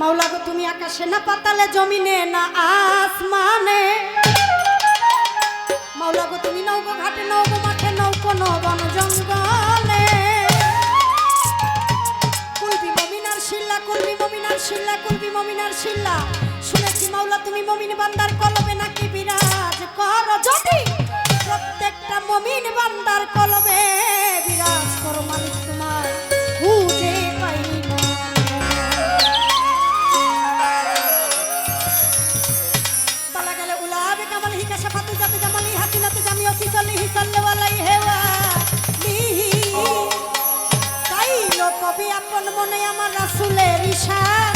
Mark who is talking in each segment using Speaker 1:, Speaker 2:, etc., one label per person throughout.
Speaker 1: মাওলা গো, তুমি আকাশে না পাতালে, জমিনে না আসমানে। মাওলা গো, তুমি নৌকো ঘাটে, নৌকো মাঠে, নৌকো, নবন জঙ্গলে। কুলবি মমিনার শিল্লা কুলবি মমিনার শিল্লা কুলবি মমিনার শিল্লা শুনেছি মাওলা, তুমি মমিন বান্দার কলবে নাকি? মনে আমার রাসুলের ঈশান,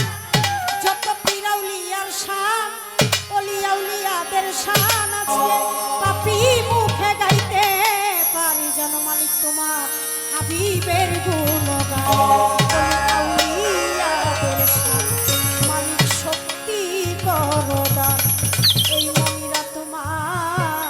Speaker 1: যত পিরাউলিয়ার শান, অলিয়াউলিয়াদের শান আছে পাপি মুখে গাইতে পারি যেন মালিক তোমার হাবিবের মালিক শক্তি তোমার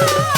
Speaker 1: Yeah.